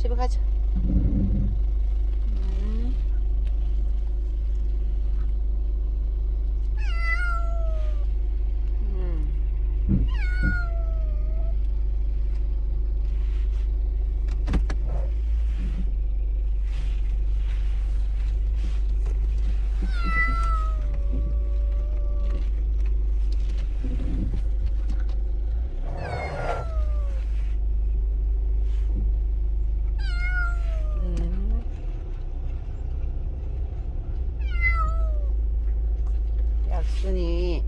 집에 가자. 음. 음. 음. 약순이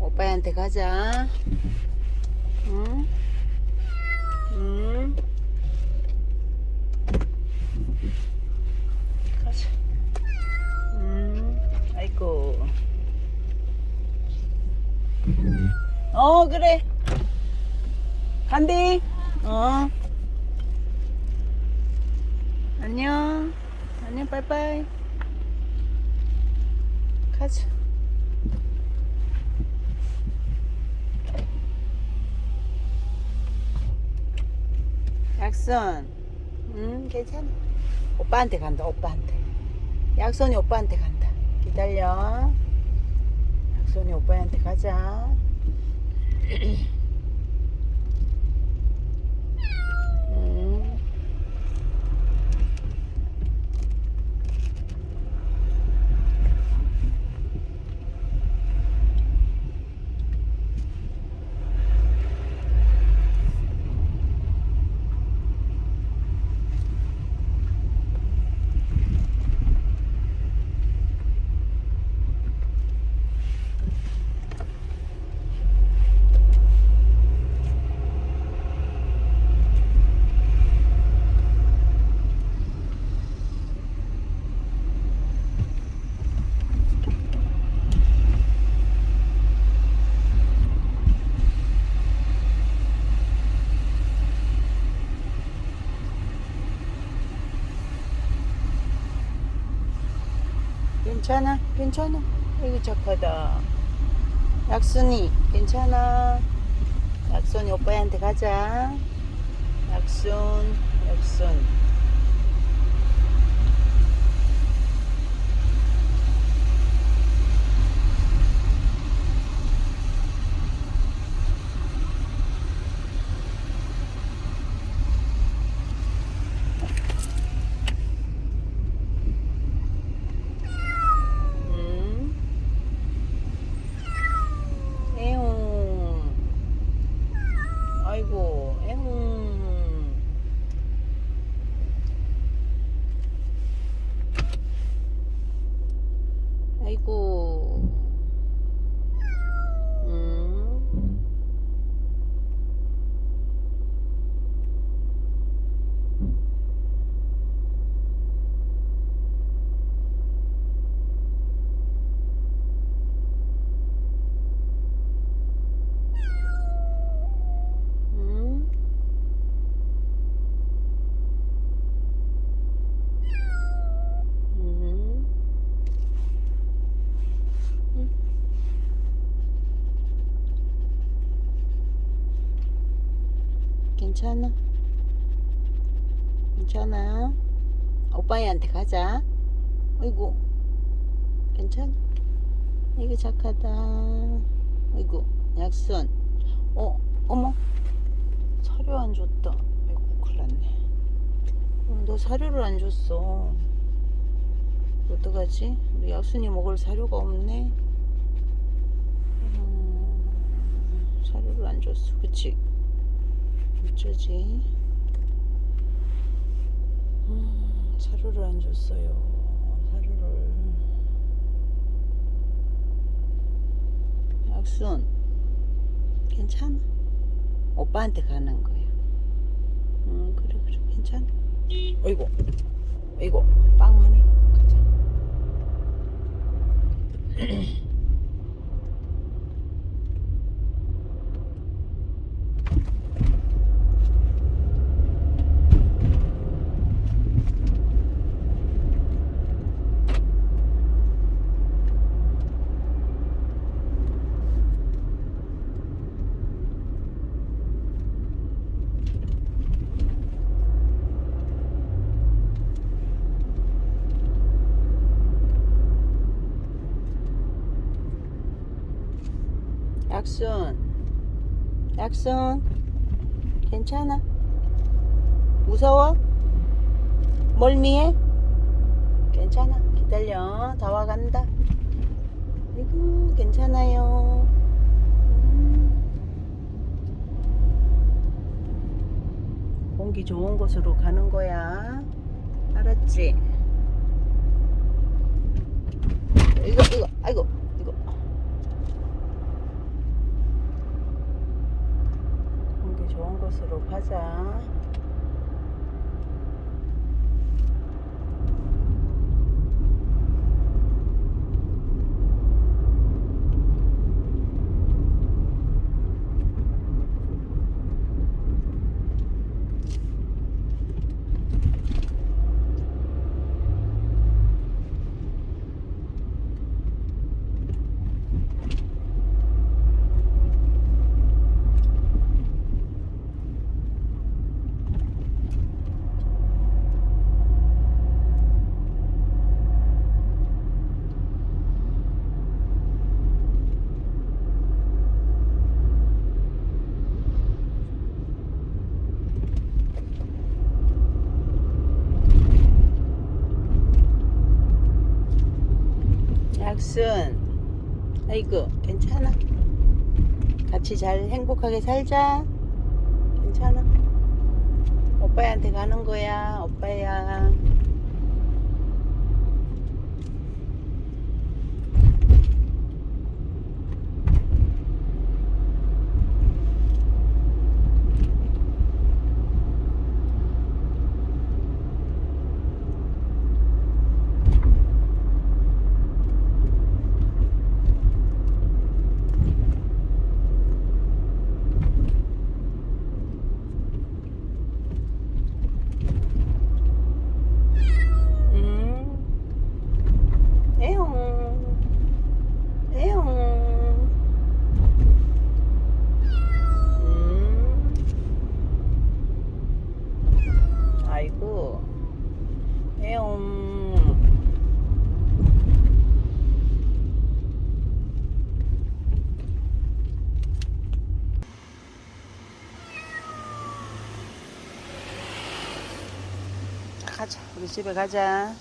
오빠한테 가자. 응? 응? 가자. 응? 아이고. 어 그래. 간디. 어. 안녕. 안녕, 빠이빠이. 가자. 약선. 응, 괜찮아. 오빠한테 간다, 오빠한테. 약선이 오빠한테 간다. 기다려. 약선이 오빠한테 가자. 응. 괜찮아, 괜찮아. 이거 착하다. 약순이, 괜찮아. 약순이 오빠한테 가자. 약순, 약순. 음. 에옹. 아이고, 에옹. 아이고. 음. 음. 음. 음. 괜찮아. 괜찮아. 오빠애한테 가자. 어이구. 괜찮아. 이게 착하다. 어이구. 약선. 어, 어머. 사료 안 줬다. 아이고, 큰일 났네. 어, 너 사료를 안 줬어. 어떡하지? 우리 약순이 먹을 사료가 없네. 음, 사료를 안 줬어. 그치? 어쩌지? 음, 사료를 안 줬어요. 사료를. 약순, 괜찮아. 오빠한테 가는 거야. 응, 그래, 그래, 괜찮아. 어이구, 어이구, 빵 하네. 가자. 약순 약순 괜찮아. 무서워? 멀미해? 괜찮아. 기다려. 다 와간다. 아이고 괜찮아요. 음. 공기 좋은 곳으로 가는 거야. 알았지? 이거 이거 아이고 이거 공기 좋은 가자 약순 아이고 괜찮아. 같이 잘 행복하게 살자. 괜찮아. 오빠한테 가는 거야 오빠야 음. 에용. 에용. 음. 아이고. 에용. 가자. 우리 집에 가자.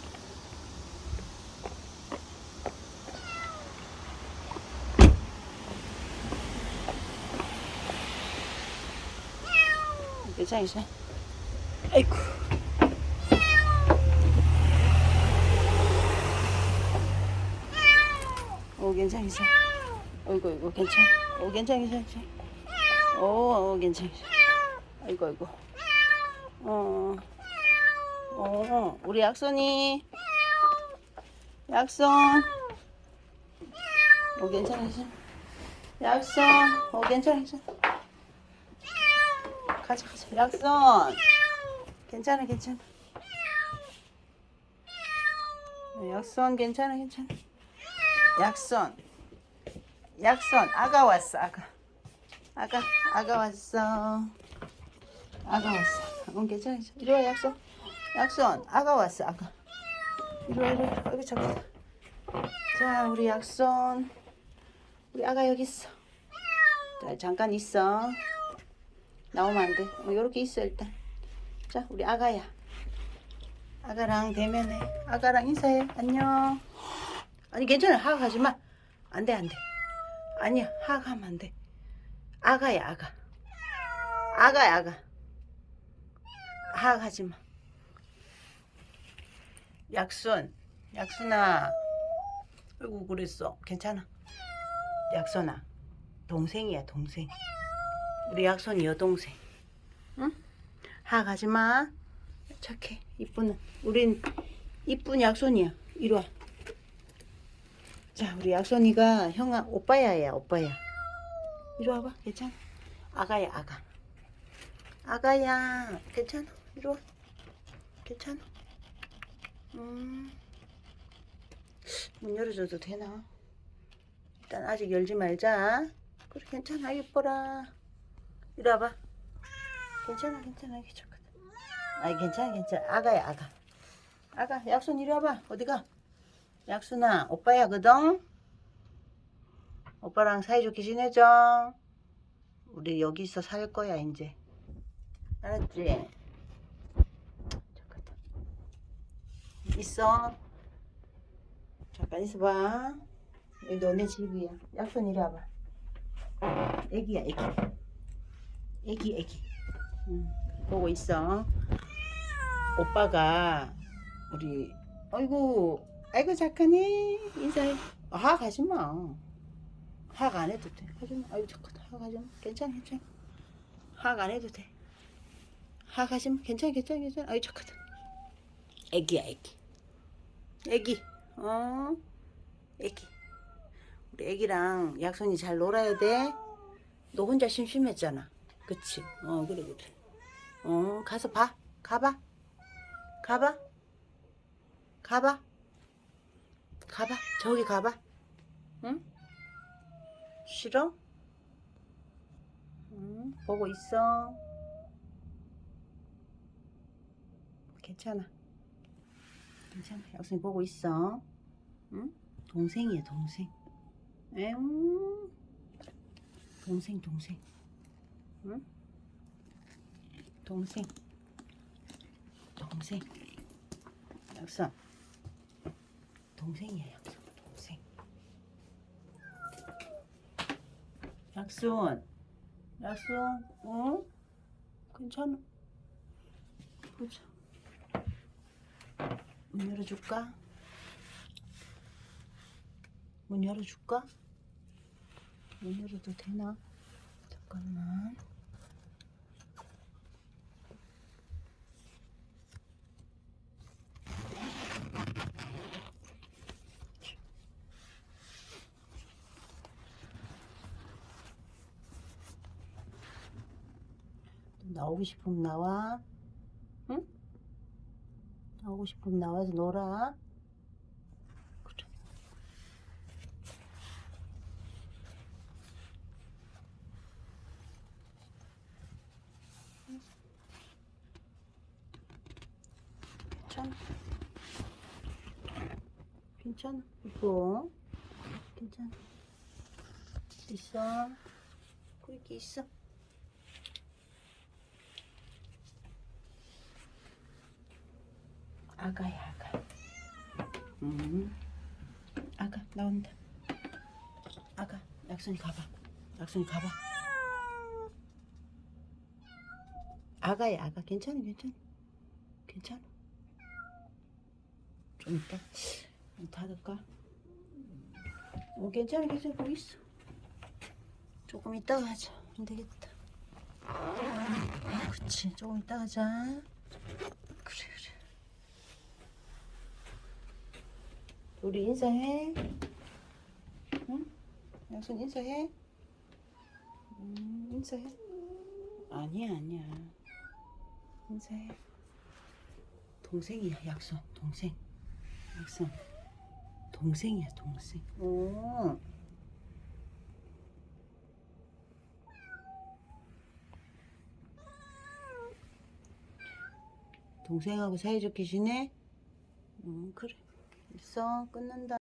괜찮아, 괜찮아. 아이고. 오, 괜찮아, 괜찮아. 어이구, 어이구, 괜찮아. 오, 괜찮아, 괜찮아, 괜찮아. 오, 오, 괜찮아, 괜찮아. 아이고, 아이고. 어, 어, 우리 약손이. 약손. 오, 괜찮아, 괜찮아. 약손. 오, 괜찮아, 괜찮아. 가자 가자. 약선 괜찮아 괜찮아. 약선 괜찮아 괜찮아. 약선 약선 아가 왔어 아가. 아가 아가 왔어. 아가 왔어. 응 괜찮아 괜찮아. 이리 와 약선 약선 아가 왔어 아가 이리 와 이리 와 여기 저기 자 우리 약선 우리 아가 여기 있어 자 잠깐 있어 나오면 안 돼. 어, 이렇게 있어 일단. 자, 우리 아가야. 아가랑 대면해. 아가랑 인사해. 안녕. 아니 괜찮아. 하악하지 마. 안 돼, 안 돼. 아니야. 하악하면 안 돼. 아가야, 아가. 아가야, 아가. 하악하지 마. 약순. 약순아. 아이고 그랬어. 괜찮아. 약순아. 동생이야, 동생. 우리 약손이 여동생. 응? 하 가지 마. 착해. 이쁘는. 우린 이쁜 약손이야. 이리 와. 자, 우리 약손이가 형아 오빠야야, 오빠야. 이리 와봐. 괜찮아. 아가야, 아가. 아가야. 괜찮아. 이리 와. 괜찮아. 음. 문 열어줘도 되나? 일단 아직 열지 말자. 그래, 괜찮아. 이뻐라. 이리 와봐. 괜찮아, 괜찮아. 좋거든. 아이, 괜찮아, 괜찮아. 아가야, 아가. 아가, 약순 이리 와봐. 어디가? 약순아, 오빠야거든? 오빠랑 사이좋게 지내자. 우리 여기서 살 거야 이제. 알았지? 잠깐. 있어. 잠깐 있어봐. 여기 너네 집이야. 약손 이리 와봐. 애기야 애기. 애기 애기. 응. 보고 있어. 오빠가 우리 아이고 아이고 착하네 인사해. 아, 학 하지 마. 학안 해도 돼. 하지 마. 아이고 학 하지 마. 괜찮아 괜찮아. 학안 해도 돼. 학 하지 마. 괜찮아 괜찮아 괜찮아. 아이고 잠깐. 애기야 애기. 애기. 어. 애기. 우리 애기랑 약손이 잘 놀아야 돼. 너 혼자 심심했잖아. 그치? 어 그래 그래. 어 가서 봐. 가봐. 가봐. 가봐. 가봐. 저기 가봐. 응? 싫어? 응? 보고 있어. 괜찮아. 괜찮아. 약순이 보고 있어. 응? 동생이야, 동생. 에옹. 동생, 동생. 응? 동생. 동생. 약선. 동생이야, 약선. 동생. 약손. 약손. 어? 괜찮아. 보자. 문 열어줄까? 문 열어줄까? 문 열어도 되나? 잠깐만. 나오고 싶으면 나와. 응? 나오고 싶으면 나와서 놀아. 괜찮아. 이거. 괜찮아. 있어. 그렇게 있어. 아가야 아가. 음. 아가 나온다. 아가 약순이 가봐. 약순이 가봐. 아가야 아가 괜찮아 괜찮아 괜찮아. 좀 이따 문 닫을까? 어 괜찮아 괜찮아 거기 있어. 조금 이따가 하자. 안 되겠다. 그렇지 조금 이따 하자. 그래 그래. 우리 인사해. 응? 양손 인사해. 음, 인사해. 아니야, 아니야. 인사해. 동생이야, 약손. 동생. 약손. 동생이야, 동생. 오. 동생하고 사이좋게 지내? 응, 그래. 있어. 끊는다.